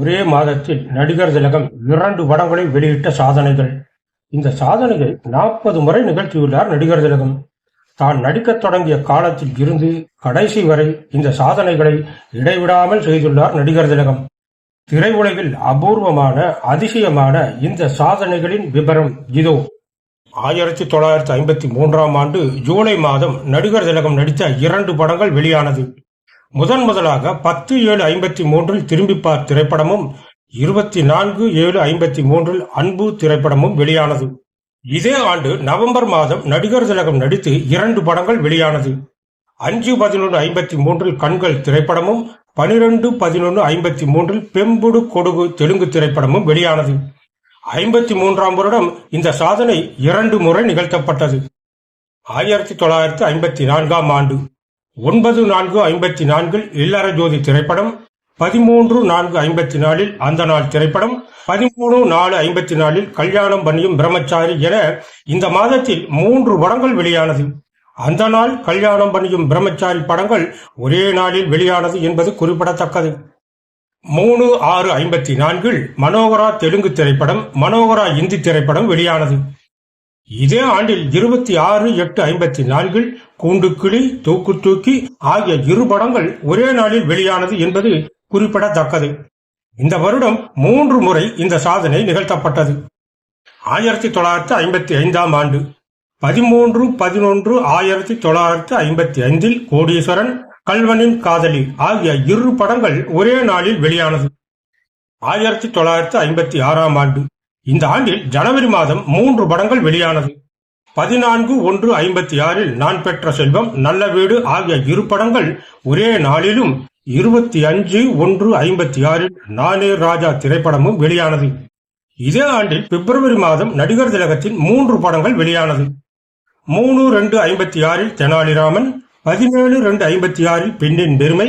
ஒரே மாதத்தில் நடிகர் திலகம் இரண்டு படங்களை வெளியிட்ட சாதனைகள். இந்த சாதனையை நாற்பது முறை நிகழ்த்தியுள்ளார் நடிகர் திலகம். தான் நடிக்கத் தொடங்கிய காலத்தில் இருந்து கடைசி வரை இந்த சாதனைகளை இடைவிடாமல் செய்துள்ளார் நடிகர் திலகம். திரையுலகில் அபூர்வமான அதிசயமான இந்த சாதனைகளின் விபரம் இதோ. ஆயிரத்தி தொள்ளாயிரத்தி ஐம்பத்தி மூன்றாம் ஆண்டு ஜூலை மாதம் நடிகர் திலகம் நடித்த இரண்டு படங்கள் வெளியானது. முதன் முதலாக பத்து ஏழு ஐம்பத்தி மூன்றில் திரும்பிப்பார் திரைப்படமும் இருபத்தி நான்கு ஏழு ஐம்பத்தி மூன்றில் அன்பு திரைப்படமும் வெளியானது. இதே ஆண்டு நவம்பர் மாதம் நடிகர் திலகம் நடித்து இரண்டு படங்கள் வெளியானது. அஞ்சு பதினொன்று ஐம்பத்தி மூன்றில் கண்கள் திரைப்படமும் பனிரெண்டு பதினொன்று ஐம்பத்தி மூன்றில் பெம்புடு கொடுகு தெலுங்கு திரைப்படமும் வெளியானது. ஐம்பத்தி மூன்றாம் வருடம் இந்த சாதனை இரண்டு முறை நிகழ்த்தப்பட்டது. ஆயிரத்தி தொள்ளாயிரத்தி ஐம்பத்தி நான்காம் ஆண்டு. ஒன்பது நான்கு ஐம்பத்தி நான்கில் இல்லற ஜோதி திரைப்படம் பதிமூன்று நான்கு ஐம்பத்தி நாலில் அந்த நாள் திரைப்படம் பதிமூணு நாலு ஐம்பத்தி நாலில் கல்யாணம் பண்ணியும் பிரம்மச்சாரி என இந்த மாதத்தில் மூன்று படங்கள் வெளியானது. அந்த நாள் கல்யாணம் பண்ணியும் பிரம்மச்சாரி படங்கள் ஒரே நாளில் வெளியானது என்பது குறிப்பிடத்தக்கது. மூணு ஆறு ஐம்பத்தி நான்கில் மனோகரா தெலுங்கு திரைப்படம் மனோகரா இந்தி திரைப்படம் வெளியானது. இதே ஆண்டில் இருபத்தி ஆறு எட்டு ஐம்பத்தி நான்கில் கூண்டுக்கிளி தூக்கு தூக்கி ஆகிய இரு படங்கள் ஒரே நாளில் வெளியானது என்பது குறிப்பிடத்தக்கது. இந்த வருடம் மூன்று முறை இந்த சாதனை நிகழ்த்தப்பட்டது. ஆயிரத்தி தொள்ளாயிரத்தி ஐம்பத்தி ஐந்தாம் ஆண்டு பதிமூன்று பதினொன்று ஆயிரத்தி தொள்ளாயிரத்தி ஐம்பத்தி ஐந்தில் கோடீஸ்வரன் கல்வனின் காதலி ஆகிய இரு படங்கள் ஒரே நாளில் வெளியானது. ஆயிரத்தி தொள்ளாயிரத்தி ஐம்பத்தி ஆறாம் ஆண்டு இந்த ஆண்டில் ஜனவரி மாதம் மூன்று படங்கள் வெளியானது. பதினான்கு ஒன்று ஐம்பத்தி ஆறில் நான் பெற்ற செல்வம் நல்ல வீடு ஆகிய இரு படங்கள் ஒரே நாளிலும் இருபத்தி அஞ்சு ஒன்று ஐம்பத்தி ஆறில் நானே ராஜா திரைப்படமும் வெளியானது. இதே ஆண்டில் பிப்ரவரி மாதம் நடிகர் திலகத்தின் மூன்று படங்கள் வெளியானது. மூணு ரெண்டு ஐம்பத்தி ஆறில் தெனாலிராமன் பதினேழு ரெண்டு ஐம்பத்தி ஆறில் பெண்ணின் பெருமை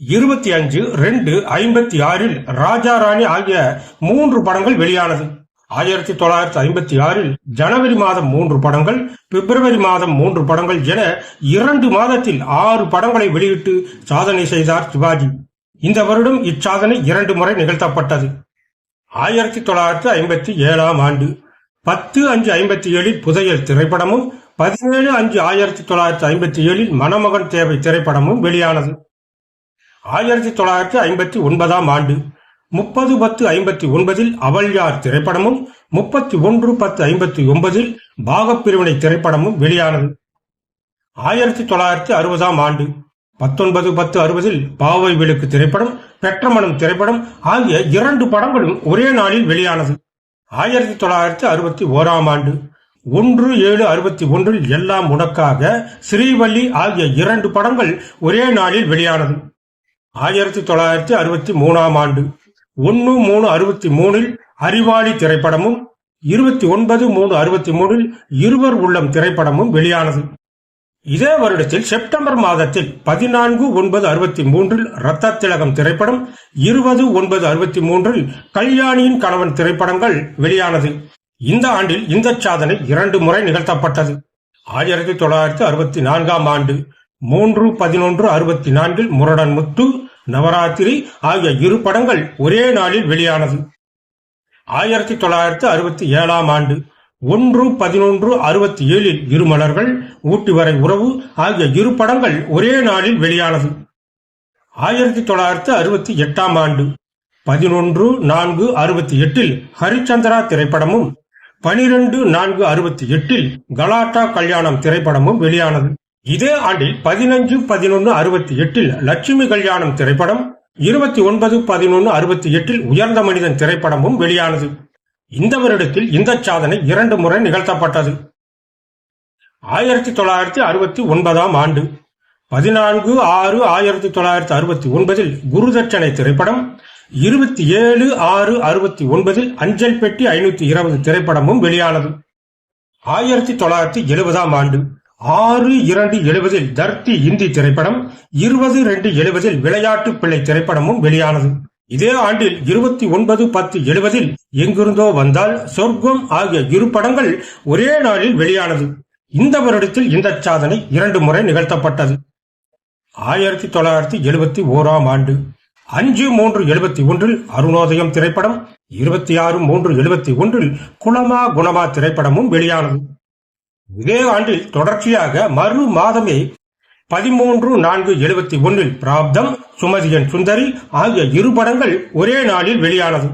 இருபத்தி அஞ்சு ரெண்டு ஐம்பத்தி ஆறில் ராஜா ராணி ஆகிய மூன்று படங்கள் வெளியானது. ஆயிரத்தி தொள்ளாயிரத்தி ஐம்பத்தி ஆறில் ஜனவரி மாதம் மூன்று படங்கள் பிப்ரவரி மாதம் மூன்று படங்கள் என இரண்டு மாதத்தில் ஆறு படங்களை வெளியிட்டு சாதனை செய்தார் சிவாஜி. இந்த வருடம் இச்சாதனை இரண்டு முறை நிகழ்த்தப்பட்டது. ஆயிரத்தி தொள்ளாயிரத்தி ஐம்பத்தி ஏழாம் ஆண்டு பத்து அஞ்சு ஐம்பத்தி ஏழில் புதையல் திரைப்படமும் பதினேழு அஞ்சு ஆயிரத்தி தொள்ளாயிரத்தி ஐம்பத்தி ஏழில் மணமகன் தேவை திரைப்படமும் வெளியானது. ஆயிரத்தி தொள்ளாயிரத்தி ஐம்பத்தி ஒன்பதாம் ஆண்டு முப்பது பத்து ஐம்பத்தி ஒன்பதில் அவள் யார் திரைப்படமும் முப்பத்தி ஒன்று பத்து ஐம்பத்தி ஒன்பதில் பாகப்பிரிவினை திரைப்படமும் வெளியானது. ஆயிரத்தி தொள்ளாயிரத்தி அறுபதாம் ஆண்டு பத்தொன்பது பத்து அறுபதில் பாவை விளக்கு திரைப்படம் பெற்றமணம் திரைப்படம் ஆகிய இரண்டு படங்களும் ஒரே நாளில் வெளியானது. ஆயிரத்தி தொள்ளாயிரத்தி அறுபத்தி ஓராம் ஆண்டு ஒன்று ஏழு அறுபத்தி ஒன்றில் எல்லாம் உனக்காக ஸ்ரீவள்ளி ஆகிய இரண்டு படங்கள் ஒரே நாளில் வெளியானது. ஆயிரத்தி தொள்ளாயிரத்தி அறுபத்தி மூணாம் ஆண்டு. ஒன்று மூணு அறுபத்தி மூணில் அறிவாளி திரைப்படமும் இருபத்தி ஒன்பது மூணு அறுபத்தி மூணில் இருவர் உள்ளம் திரைப்படமும் வெளியானது. இதே வருடத்தில் செப்டம்பர் மாதத்தில் பதினான்கு ஒன்பது அறுபத்தி மூன்றில் ரத்த திலகம் திரைப்படம் இருபது ஒன்பது அறுபத்தி மூன்றில் கல்யாணியின் கணவன் திரைப்படங்கள் வெளியானது. இந்த ஆண்டில் இந்த சாதனை இரண்டு முறை நிகழ்த்தப்பட்டது. ஆயிரத்தி தொள்ளாயிரத்தி அறுபத்தி நான்காம் ஆண்டு மூன்று பதினொன்று அறுபத்தி நான்கில் முரடன் முத்து நவராத்திரி ஆகிய இரு படங்கள் ஒரே நாளில் வெளியானது. ஆயிரத்தி தொள்ளாயிரத்தி அறுபத்தி ஏழாம் ஆண்டு ஒன்று பதினொன்று அறுபத்தி ஏழில் இருமலர்கள் ஊட்டி வரை உறவு ஆகிய இரு படங்கள் ஒரே நாளில் வெளியானது. ஆயிரத்தி தொள்ளாயிரத்தி அறுபத்தி எட்டாம் ஆண்டு பதினொன்று நான்கு அறுபத்தி எட்டில் ஹரிச்சந்திரா திரைப்படமும் பனிரெண்டு நான்கு அறுபத்தி எட்டில் கலாட்டா கல்யாணம் திரைப்படமும் வெளியானது. இதே ஆண்டில் பதினஞ்சு பதினொன்று அறுபத்தி எட்டில் லட்சுமி கல்யாணம் திரைப்படம் இருபத்தி ஒன்பது பதினொன்று அறுபத்தி எட்டில் உயர்ந்த மனிதன் திரைப்படமும் வெளியானது. இந்த வருடத்தில் இந்த சாதனை இரண்டு முறை நிகழ்த்தப்பட்டது. ஆயிரத்தி தொள்ளாயிரத்தி அறுபத்தி ஒன்பதாம் ஆண்டு பதினான்கு ஆறு ஆயிரத்தி தொள்ளாயிரத்தி அறுபத்தி ஒன்பதில் குருதட்சணை திரைப்படம் இருபத்தி ஏழு ஆறு அறுபத்தி ஒன்பதில் அஞ்சல் பெட்டி ஐநூத்தி இருபது திரைப்படமும் வெளியானது. ஆயிரத்தி தொள்ளாயிரத்தி எழுபதாம் ஆண்டு ஆறு இரண்டு எழுபதில் தர்த்தி இந்தி திரைப்படம் இருபது ரெண்டு எழுபதில் விளையாட்டு பிள்ளை திரைப்படமும் வெளியானது. இதே ஆண்டில் இருபத்தி ஒன்பது பத்து எழுபதில் எங்கிருந்தோ வந்தால் சொர்க்கம் ஆகிய இரு படங்கள் ஒரே நாளில் வெளியானது. இந்த வருடத்தில் இந்த சாதனை இரண்டு முறை நிகழ்த்தப்பட்டது. ஆயிரத்தி தொள்ளாயிரத்தி எழுபத்தி ஓராம் ஆண்டு. அஞ்சு மூன்று எழுபத்தி ஒன்றில் அருணோதயம் திரைப்படம் இருபத்தி ஆறு மூன்று எழுபத்தி ஒன்றில் குணமா குணமா திரைப்படமும் வெளியானது. இதே ஆண்டில் தொடர்ச்சியாக மறு மாதமே பதிமூன்று நான்கு எழுபத்தி ஒன்றில் பிராப்தம் சுமதியன் சுந்தரி ஆகிய இரு படங்கள் ஒரே நாளில் வெளியானது.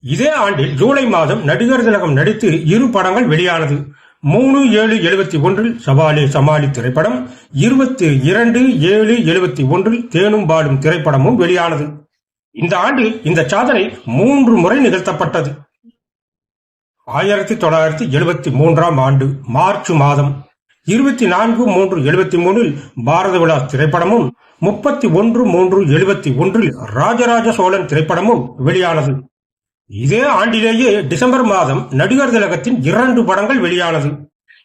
இதே ஆண்டில் ஜூலை மாதம் நடிகர் திலகம் நடித்து இரு படங்கள் வெளியானது. மூணு ஏழு எழுபத்தி ஒன்றில் சவாலே சமாளி திரைப்படம் இருபத்தி இரண்டு ஏழு எழுபத்தி ஒன்றில் தேனும் பாடும் திரைப்படமும் வெளியானது. இந்த ஆண்டு இந்த சாதனை மூன்று முறை நிகழ்த்தப்பட்டது. ஆயிரத்தி தொள்ளாயிரத்தி எழுபத்தி மூன்றாம் ஆண்டு மார்ச் மாதம் இருபத்தி நான்கு மூன்று எழுபத்தி மூணில் பாரத விழா திரைப்படமும் முப்பத்தி ஒன்று மூன்று எழுபத்தி ஒன்றில் ராஜராஜ சோழன் திரைப்படமும் வெளியானது. இதே ஆண்டிலேயே டிசம்பர் மாதம் நடிகர் திலகத்தின் இரண்டு படங்கள் வெளியானது.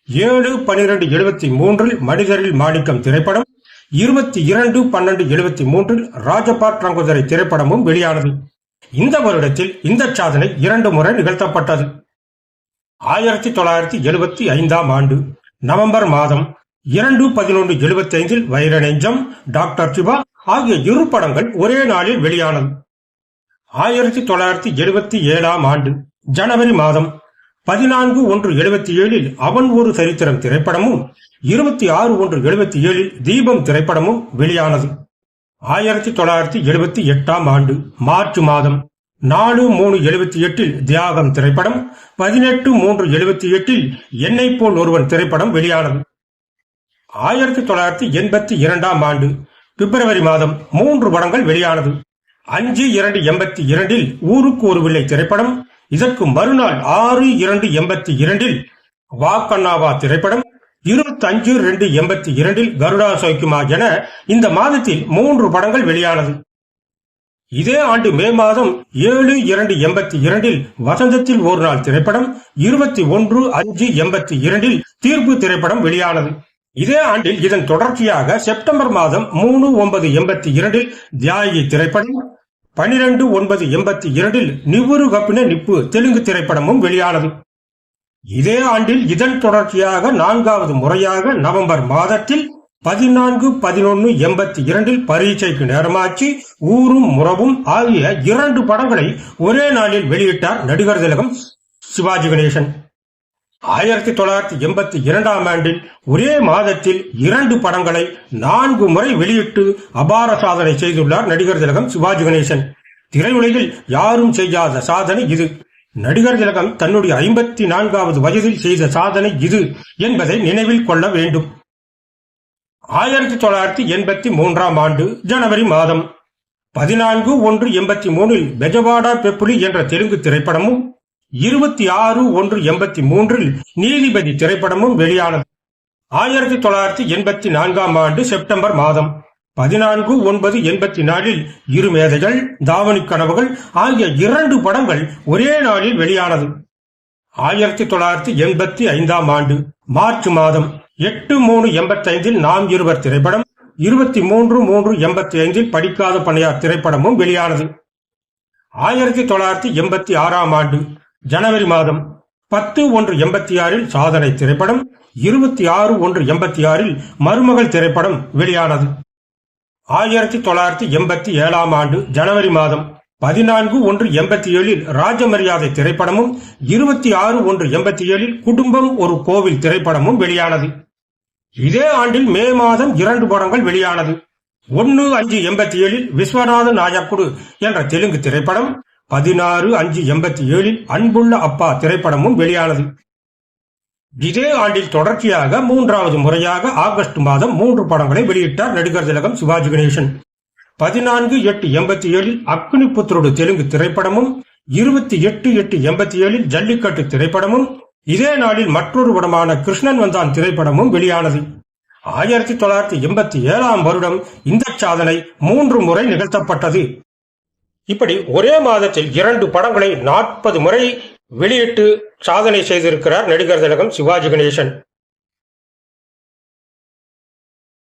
ஏழு பனிரெண்டு எழுபத்தி மூன்றில் மனிதரில் மாணிக்கம் திரைப்படம் இருபத்தி இரண்டு பன்னெண்டு எழுபத்தி மூன்றில் ராஜபாட் ரங்குதரை திரைப்படமும் வெளியானது. இந்த வருடத்தில் இந்த சாதனை இரண்டு முறை நிகழ்த்தப்பட்டது. ஆயிரத்தி தொள்ளாயிரத்தி எழுபத்தி ஐந்தாம் ஆண்டு நவம்பர் மாதம் இரண்டு பதினொன்று எழுபத்தி ஐந்தில் வைர நெஞ்சம் டாக்டர் சிவா ஆகிய இரு படங்கள் ஒரே நாளில் வெளியானது. ஆயிரத்தி தொள்ளாயிரத்தி எழுபத்தி ஏழாம் ஆண்டு ஜனவரி மாதம் பதினான்கு ஒன்று எழுபத்தி ஏழில் அவன் ஒரு சரித்திரம் திரைப்படமும் இருபத்தி ஆறு ஒன்று எழுபத்தி ஏழில் தீபம் திரைப்படமும் வெளியானது. ஆயிரத்தி தொள்ளாயிரத்தி எழுபத்தி எட்டாம் ஆண்டு மார்ச் மாதம் நாலு மூணு எழுபத்தி எட்டில் தியாகம் திரைப்படம் பதினெட்டு மூன்று எழுபத்தி எட்டில் என்னை போல் ஒருவன் திரைப்படம் வெளியானது. ஆயிரத்தி தொள்ளாயிரத்தி எண்பத்தி இரண்டாம் ஆண்டு பிப்ரவரி மாதம் மூன்று படங்கள் வெளியானது. அஞ்சு இரண்டு எண்பத்தி இரண்டில் ஊருக்கு ஒரு வில்லை திரைப்படம் இதற்கு மறுநாள் ஆறு இரண்டு எண்பத்தி இரண்டில் வாக்கண்ணாவா திரைப்படம் இருபத்தி அஞ்சு ரெண்டு எண்பத்தி இரண்டில் கருடா சௌக்கியமா என இந்த மாதத்தில் மூன்று படங்கள் வெளியானது. இதே ஆண்டு மே மாதம் ஏழு இரண்டு எண்பத்தி இரண்டில் வசந்தத்தில் ஒரு நாள் திரைப்படம் இருபத்தி ஒன்று அஞ்சு எண்பத்தி இரண்டில் தீர்ப்பு திரைப்படம் வெளியானது. இதே ஆண்டில் இதன் தொடர்ச்சியாக செப்டம்பர் மாதம் மூணு ஒன்பது எண்பத்தி இரண்டில் தியாகி திரைப்படம் பனிரெண்டு ஒன்பது எண்பத்தி இரண்டில் நிவுரு கப்பின நிப்பு தெலுங்கு திரைப்படமும் வெளியானது. இதே ஆண்டில் இதன் தொடர்ச்சியாக நான்காவது முறையாக நவம்பர் மாதத்தில் பதினான்கு பதினொன்னு எண்பத்தி இரண்டில் பரீட்சைக்கு நேரமாச்சு. ஊரும் முறவும் ஆகிய இரண்டு படங்களை ஒரே நாளில் வெளியிட்டார் நடிகர் திலகம் சிவாஜி கணேசன். ஆயிரத்தி தொள்ளாயிரத்தி எண்பத்தி இரண்டாம் ஆண்டில் ஒரே மாதத்தில் இரண்டு படங்களை நான்கு முறை வெளியிட்டு அபார சாதனை செய்துள்ளார் நடிகர் திலகம் சிவாஜி கணேசன். திரையுலகில் யாரும் செய்யாத சாதனை இது. நடிகர் திலகம் தன்னுடைய ஐம்பத்தி நான்காவது வயதில் செய்த சாதனை இது என்பதை நினைவில் கொள்ள வேண்டும். ஆயிரத்தி தொள்ளாயிரத்தி எண்பத்தி மூன்றாம் ஆண்டு ஜனவரி மாதம் பதினான்கு ஒன்று எண்பத்தி மூணில் பெஜவாடா பெப்புலி என்ற தெலுங்கு திரைப்படமும் இருபத்தி ஆறு ஒன்று எண்பத்தி மூன்றில் நீதிபதி திரைப்படமும் வெளியானது. ஆயிரத்தி தொள்ளாயிரத்தி எண்பத்தி நான்காம் ஆண்டு செப்டம்பர் மாதம் பதினான்கு ஒன்பது எண்பத்தி நாலில் இரு மேதைகள் தாவணி கனவுகள் ஆகிய இரண்டு படங்கள் ஒரே நாளில் வெளியானது. ஆயிரத்தி தொள்ளாயிரத்தி எண்பத்தி ஐந்தாம் ஆண்டு மார்ச் மாதம் எட்டு மூணு எண்பத்தி ஐந்தில் நாம் இருவர் திரைப்படம் இருபத்தி மூன்று மூன்று எண்பத்தி ஐந்தில் படிக்காத பணியார் திரைப்படமும் வெளியானது. ஆயிரத்தி தொள்ளாயிரத்தி எண்பத்தி ஆறாம் ஆண்டு ஜனவரி மாதம் பத்து ஒன்று எண்பத்தி ஆறில் சாதனை திரைப்படம் இருபத்தி ஆறு ஒன்று எண்பத்தி ஆறில் மருமகள் திரைப்படம் வெளியானது. ஆயிரத்தி தொள்ளாயிரத்தி எண்பத்தி ஏழாம் ஆண்டு ஜனவரி மாதம் பதினான்கு ஒன்று எண்பத்தி ஏழில் ராஜமரியாதை திரைப்படமும் இருபத்தி ஆறு ஒன்று எண்பத்தி ஏழில் குடும்பம் ஒரு கோவில் திரைப்படமும் வெளியானது. இதே ஆண்டில் மே மாதம் இரண்டு படங்கள் வெளியானது. ஒன்னு அஞ்சு எண்பத்தி ஏழில் விஸ்வநாதன் நாயக்குடு என்ற தெலுங்கு திரைப்படம் பதினாறு அஞ்சு எண்பத்தி ஏழில் அன்புள்ள அப்பா திரைப்படமும் வெளியானது. இதே ஆண்டில் தொடர்ச்சியாக மூன்றாவது முறையாக ஆகஸ்ட் மாதம் மூன்று படங்களை வெளியிட்டார் நடிகர் திலகம் சிவாஜி கணேசன். பதினான்கு எட்டு எண்பத்தி ஏழில் அக்னி புத்திரோடு தெலுங்கு திரைப்படமும் இருபத்தி எட்டு எட்டு எண்பத்தி ஏழில் ஜல்லிக்கட்டு திரைப்படமும் இதே நாளில் மற்றொரு படமான கிருஷ்ணன் வந்தான் திரைப்படமும் வெளியானது. ஆயிரத்தி தொள்ளாயிரத்தி எண்பத்தி ஏழாம் வருடம் இந்த சாதனை மூன்று முறை நிகழ்த்தப்பட்டது. இப்படி ஒரே மாதத்தில் இரண்டு படங்களை நாற்பது முறை வெளியிட்டு சாதனை செய்திருக்கிறார் நடிகர் திலகம் சிவாஜி கணேசன்.